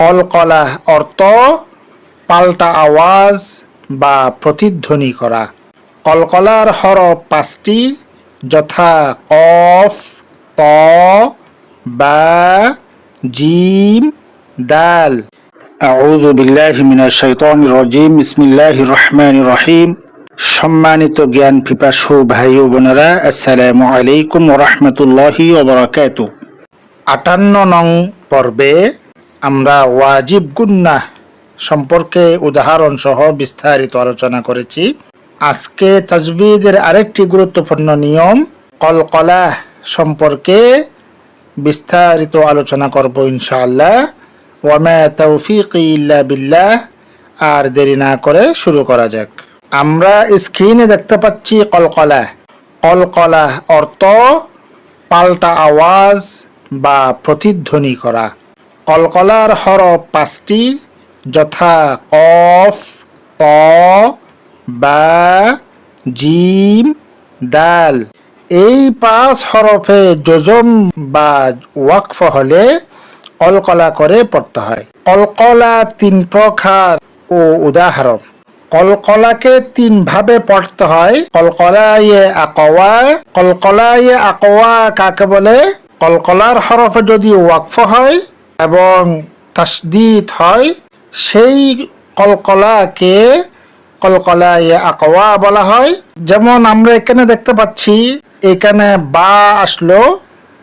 কলকলা অর্থ পাল্টা আওয়াজ বা প্রতিধ্বনি করা। কলকলার হরফ পাঁচটি যথা কফ ত বা জিম দাল। আউযু বিল্লাহি মিনাশ শাইতানির রাজিম বিসমিল্লাহির রহমানির রহিম। সম্মানিত জ্ঞান পিপাসু ভাই ও বোনেরা আসসালামু আলাইকুম ওয়া রাহমাতুল্লাহি ওয়া বারাকাতুহু। আটান্ন নং পর্বে আমরা ওয়াজিব গুন্নাহ সম্পর্কে উদাহরণ সহ বিস্তারিত আলোচনা করেছি। আজকে তাজবিদের আরেকটি গুরুত্বপূর্ণ নিয়ম কলকলা সম্পর্কে বিস্তারিত আলোচনা করব ইনশাআল্লাহ। ওয়ামা তৌফিক ইল্লা বিল্লাহ, আর দেরি না করে শুরু করা যাক। আমরা স্ক্রিনে দেখতে পাচ্ছি কলকলা কলকলা অর্থ পাল্টা আওয়াজ বা প্রতিধ্বনি করা। কলকলার হরফ পাঁচটি, যথা কফ ত বা, জিম দাল এই পাঁচ হরফে যজম বা ওয়াকফ হলে কলকলা করে পড়তে হয়। কলকলা তিন প্রকার ও উদাহরণ কলকলাকে তিন ভাবে পড়তে হয়। কলকলায়ে আকওয়া কলকলায়ে আকওয়া কাকে বলে? কলকলার হরফে যদি ওয়াকফ হয় এবং তাসদিদ হয়, সেই কলকলাকে কলকলায়ে আকওয়া বলা হয়। যেমন আমরা এখানে দেখতে পাচ্ছি, এখানে বা আসলো।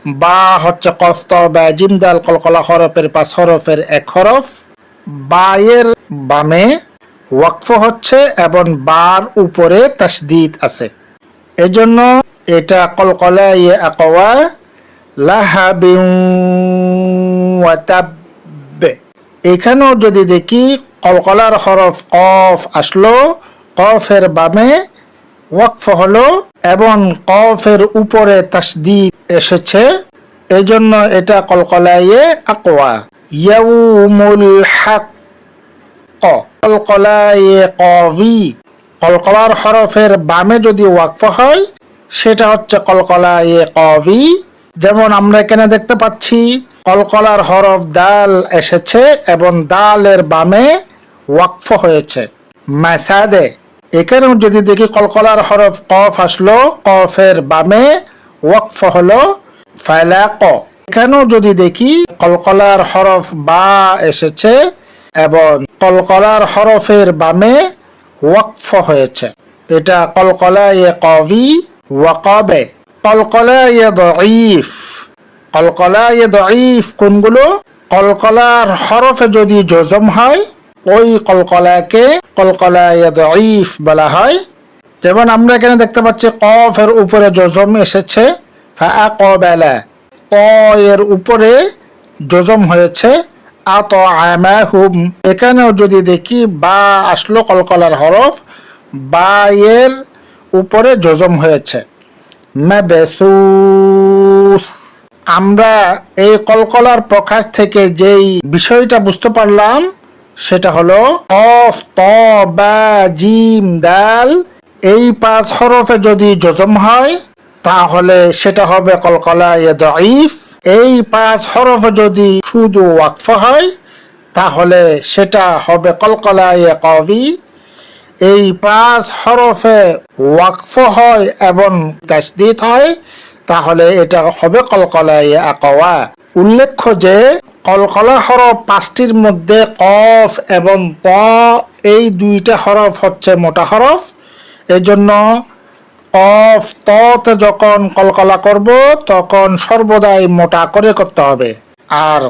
বা হচ্ছে কফত বা জিমদাল কলকলা হরফের পাঁচ হরফের এক হরফ। বায়ের বামে ওয়াকফ হচ্ছে এবং বার উপরে তাসদিদ আছে। এজন্য এটা কলকলা ইয়ে আকওয়া ওয়াতাব্বে এখানেও যদি দেখি কলকলার হরফ কফ আসলো, কফের বামে ওয়াকফ হলো এবং কফের উপরে তাসদিদ এসেছে, এজন্য এটা কলকলায়ে কভি কলকলার হরফের বামে যদি ওয়াকফ হয়, সেটা হচ্ছে কলকলায়ে কভি যেমন আমরা এখানে দেখতে পাচ্ছি, কলকলার হরফ দাল এসেছে এবং দালের বামে ওয়াকফ হয়েছে। মাসাদে, এখানেও যদি দেখি কলকলার হরফ কফ আসলো, কফের বামে ওয়াকফ হলো ফালাক। এখানেও যদি দেখি কলকলার হরফ বা এসেছে এবং কলকলার হরফের বামে ওয়াকফ হয়েছে। এটা কলকলা ইয়ে কবি ওয়াকবে। কলকলা ইয়ে দঈফ। কলকলা ইয়ে দঈফ কোনগুলো? কলকলার হরফে যদি জজম হয়, ওই কলকলাকে কলকলা ইয়ে দঈফ বলা হয়। যেমন আমরা এখানে দেখতে পাচ্ছি কফের উপরে জজম এসেছে ফা কবেলা ক এর উপরে জজম হয়েছে আত আমাহুম এখানেও যদি দেখি, বা আসলো কলকলার হরফ বা এর উপরে জজম হয়েছে। আমরা এই কলকলার প্রকাশ থেকে যেই বিষয়টা বুঝতে পারলাম, সেটা হলো অফ ত, বা, জিম, দাল, এই পাঁচ হরফে যদি জজম হয়, তাহলে সেটা হবে কলকলা দঈফ। এই পাঁচ হরফ যদি শুধু ওয়াকফ হয়, তাহলে সেটা হবে কলকলা কবি এই পাঁচ হরফে ওয়াকফ হয় এবং তাসদিদ হয়, তাহলে এটা হবে কলকলা ইয়ে আকওয়া। উল্লেখ্য যে, কলকলা হরফ পাঁচটির মধ্যে কফ এবং ত, এই দুইটা হরফ হচ্ছে মোটা হরফ। এজন্য কফ ততে যখন কলকলা করব, তখন সর্বদাই মোটা করে করতে হবে। আর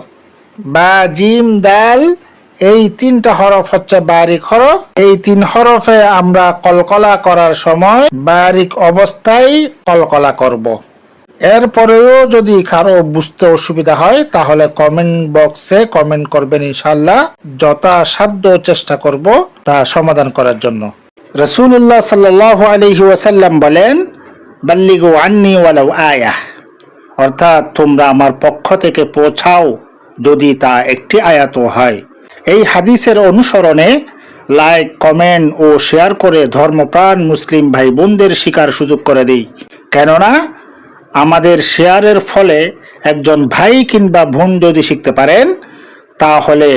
বা, জিম, দাল এই তিনটা হরফ হচ্ছে বারিক হরফ। এই তিন হরফে আমরা কলকলা করার সময় বারিক অবস্থায় কলকলা করব। এরপরেও যদি কারও বুঝতে অসুবিধা হয়, তাহলে কমেন্ট বক্সে কমেন্ট করবেন ইনশাল্লাহ যথাসাধ্য চেষ্টা করব তা সমাধান করার জন্য। রসুল্লাহ সাল্লাহ আলহি ওয়াসাল্লাম বলেন, বাল্লিগু আন্নি ওয়ালাউ আয়াহ অর্থাৎ তোমরা আমার পক্ষ থেকে পৌঁছাও যদি তা একটি আয়াতও হয়। এই হাদিসের অনুসরণে লাইক কমেন্ট ও শেয়ার করে ধর্মপ্রাণ মুসলিম ভাই বোনদের শিকার সুযোগ করে দিই। কেননা, আমাদের শেয়ারের ফলে একজন ভাই কিংবা বোন যদি শিখতে পারেন, তাহলে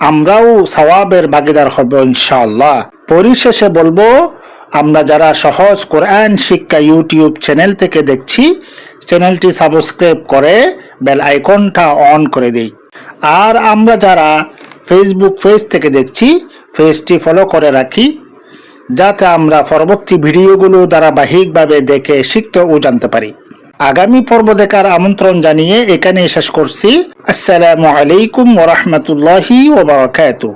আমরাও সওয়াবের ভাগিদার হব ইনশাআল্লাহ। পরিশেষে বলব, আমরা যারা সহজ কোরআন শিক্ষা ইউটিউব চ্যানেল থেকে দেখছি, চ্যানেলটি সাবস্ক্রাইব করে বেল আইকনটা অন করে দিই। আর আমরা যারা ফেসবুক পেজ থেকে দেখছি পেজটি ফলো করে রাখি, যাতে আমরা পরবর্তী ভিডিওগুলো ধারাবাহিকভাবে দেখে শিখতে ও জানতে পারি। আগামী পর্ব দেখার আমন্ত্রণ জানিয়ে এখানে শেষ করছি। আসসালামু আলাইকুম ওরহমতুল্লাহি ওবরাকাতুহ